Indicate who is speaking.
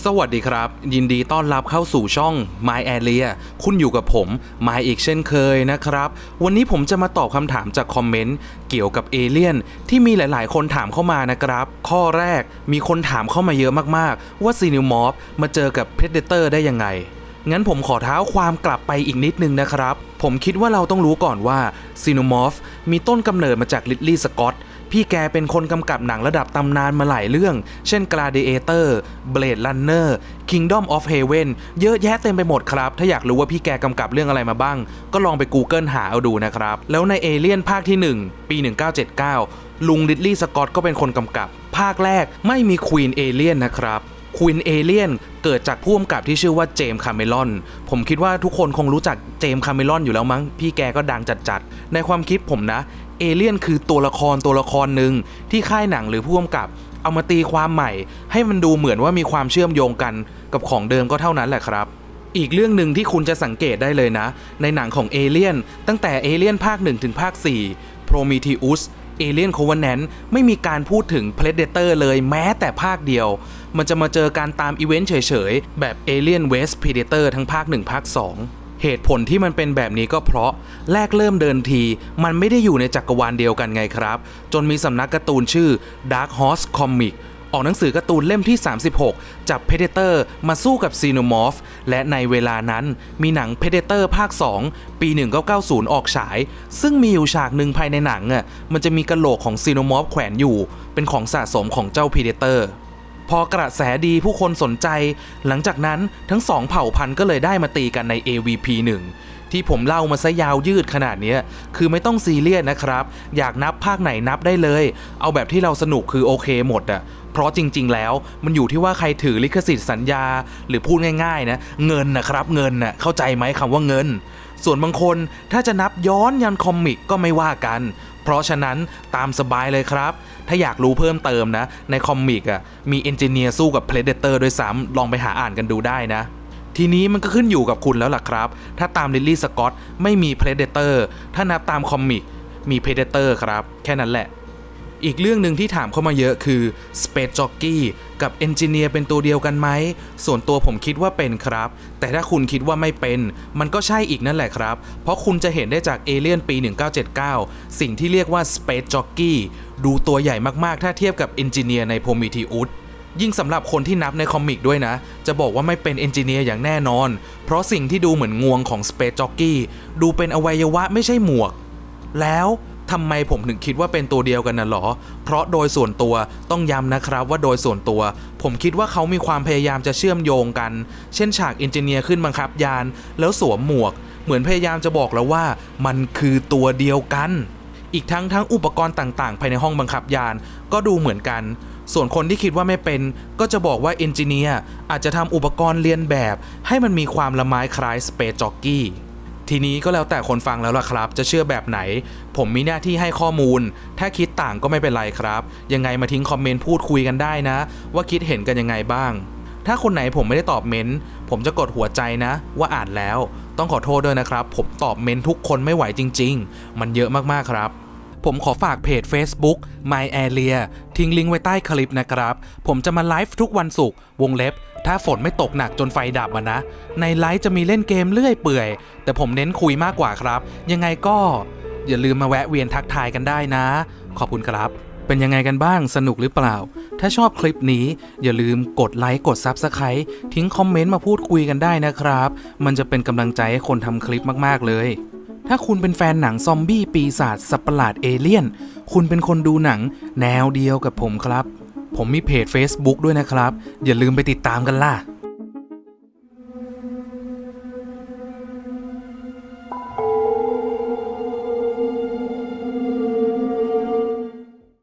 Speaker 1: สวัสดีครับ ยินดีต้อนรับเข้าสู่ช่อง My Area คุณอยู่กับผม My อีกเช่นเคยนะครับ วันนี้ผมจะมาตอบคำถามจากคอมเมนต์เกี่ยวกับเอเลี่ยนที่มีหลาย ๆ คนถามเข้ามานะครับ ข้อแรกมีคนถามเข้ามาเยอะมาก ๆ ว่าซีนิวมอฟมาเจอกับ Predator ได้ยังไง งั้นผมขอเท้าความกลับไปอีกนิดนึงนะครับ ผมคิดว่าเราต้องรู้ก่อนว่าซีนูมอฟมีต้นกำเนิดมาจากลิ d ลี่สกอต พี่แกเป็นคนกำกับหนังระดับตำนานมาหลายเรื่อง เช่น Gladiator Blade Runner Kingdom of Heaven เยอะแยะเต็มไปหมดครับ ถ้าอยากรู้ว่าพี่แกกำกับเรื่องอะไรมาบ้าง ก็ลองไป Google หาเอาดูนะครับ แล้วในเอเลียนภาคที่ 1 ปี 1979 ลุงลิ d ลี่สกอตก็เป็นคนกำกับ ภาคแรกไม่มีควีนเอเลียนนะครับควีนเอเลียน เกิดจากผู้กำกับที่ชื่อว่าเจมส์คาเมลอน ผมคิดว่าทุกคนคงรู้จักเจมส์คาเมลอนอยู่แล้วมั้ง พี่แกก็ดังจัดๆ ในความคิดผมนะ เอเลียนคือตัวละครตัวละครหนึ่งที่ค่ายหนังหรือผู้กำกับ เอามาตีความใหม่ ให้มันดูเหมือนว่ามีความเชื่อมโยงกันกับของเดิมก็เท่านั้นแหละครับอีกเรื่องหนึ่งที่คุณจะสังเกตได้เลยนะ ในหนังของเอเลียนตั้งแต่เอเลียนภาค 1 ถึงภาค 4 Prometheus เอเลียนโควนแนนไม่มีการพูดถึงเพลเดเตอร์เลยแม้แต่ภาคเดียว มันจะมาเจอการตามอีเวนต์เฉยๆ แบบเอเลียนเวสเพลเดเตอร์ทั้งภาค 1 ภาค 2เหตุผลที่มันเป็นแบบนี้ก็เพราะแรกเริ่มเดินที มันไม่ได้อยู่ในจักรวาลเดียวกันไงครับ จนมีสำนักการ์ตูนชื่อ Dark Horse Comic ออกหนังสือการ์ตูนเล่มที่ 36 จับ Predator มาสู้กับ Xenomorph และในเวลานั้นมีหนัง Predator ภาค 2 ปี 1990 ออกฉาย ซึ่งมีอยู่ฉากหนึ่งภายในหนังอะมันจะมีกระโหลกของ Xenomorph แขวนอยู่ เป็นของสะสมของเจ้า Predator พอกระแสดีผู้คนสนใจ หลังจากนั้นทั้งสองเผ่าพันธุ์ก็เลยได้มาตีกันใน AVP 1 ที่ผมเล่ามาซะยาวยืดขนาดนี้คือไม่ต้องซีเรียสนะครับ อยากนับภาคไหนนับได้เลย เอาแบบที่เราสนุกคือโอเคหมดอะ เพราะจริง ๆ แล้วมันอยู่ที่ว่าใครถือลิขสิทธิ์สัญญา หรือพูดง่ายๆนะเงินนะครับเงินน่ะเข้าใจไหมคำว่าเงิน ส่วนบางคนถ้าจะนับย้อนยันคอมิกก็ไม่ว่ากัน เพราะฉะนั้นตามสบายเลยครับ ถ้าอยากรู้เพิ่มเติมนะ ในคอมิกอะมีเอนจิเนียร์สู้กับ Predator ด้วยซ้ำลองไปหาอ่านกันดูได้นะทีนี้มันก็ขึ้นอยู่กับคุณแล้วล่ะครับ ถ้าตามลิลลี่สกอตไม่มี Predator ถ้านับตามคอมิกมี Predator ครับ แค่นั้นแหละ อีกเรื่องหนึ่งที่ถามเข้ามาเยอะคือ Space Jockey กับ Engineer เป็นตัวเดียวกันไหม ส่วนตัวผมคิดว่าเป็นครับ แต่ถ้าคุณคิดว่าไม่เป็น มันก็ใช่อีกนั่นแหละครับ เพราะคุณจะเห็นได้จากเอเลียนปี 1979 สิ่งที่เรียกว่า Space Jockey ดูตัวใหญ่มากๆ ถ้าเทียบกับ Engineer ใน Prometheus ยิ่งสำหรับคนที่นับในคอมิกด้วยนะ จะบอกว่าไม่เป็นเอนจิเนียร์อย่างแน่นอน เพราะสิ่งที่ดูเหมือนงวงของ Space Jockey ดูเป็นอวัยวะไม่ใช่หมวก แล้ว ทำไมผมถึงคิดว่าเป็นตัวเดียวกันน่ะหรอ เพราะโดยส่วนตัวต้องย้ำนะครับว่าโดยส่วนตัว ผมคิดว่าเขามีความพยายามจะเชื่อมโยงกัน เช่นฉากเอนจิเนียร์ขึ้นบังคับยาน แล้วสวมหมวก เหมือนพยายามจะบอกแล้วว่า มันคือตัวเดียวกัน อีกทั้งทั้งอุปกรณ์ต่างๆ ภายในห้องบังคับยาน ก็ดูเหมือนกันส่วนคนที่คิดว่าไม่เป็นก็จะบอกว่าเอนจิเนียร์อาจจะทำอุปกรณ์เรียนแบบ ให้มันมีความละไม้คล้ายสเปซจ็อกกี้ ทีนี้ก็แล้วแต่คนฟังแล้วล่ะครับ จะเชื่อแบบไหน ผมมีหน้าที่ให้ข้อมูล ถ้าคิดต่างก็ไม่เป็นไรครับ ยังไงมาทิ้งคอมเมนต์พูดคุยกันได้นะ ว่าคิดเห็นกันยังไงบ้าง ถ้าคนไหนผมไม่ได้ตอบเมนต์ผมจะกดหัวใจนะ ว่าอ่านแล้ว ต้องขอโทษด้วยนะครับ ผมตอบเมนต์ทุกคนไม่ไหวจริง ๆ มันเยอะมากๆครับ ผมขอฝากเพจ Facebook My Area ทิ้งลิงก์ไว้ใต้คลิปนะครับ ผมจะมาไลฟ์ทุกวันศุกร์วงเล็บ ถ้าฝนไม่ตกหนักจนไฟดับอะนะ ในไลฟ์จะมีเล่นเกมเลื่อยเปื่อย แต่ผมเน้นคุยมากกว่าครับ ยังไงก็อย่าลืมมาแวะเวียนทักทายกันได้นะ ขอบคุณครับ เป็นยังไงกันบ้างสนุกหรือเปล่า ถ้าชอบคลิปนี้อย่าลืมกดไลค์กด Subscribe ทิ้งคอมเมนต์มาพูดคุยกันได้นะครับ มันจะเป็นกำลังใจให้คนทำคลิปมากๆเลย ถ้าคุณเป็นแฟนหนังซอมบี้ปีศาจสัปหลาดเอเลี่ยน คุณเป็นคนดูหนังแนวเดียวกับผมครับ ผมมีเพจ Facebook ด้วยนะครับ อย่าลืมไปติดตามกันล่ะ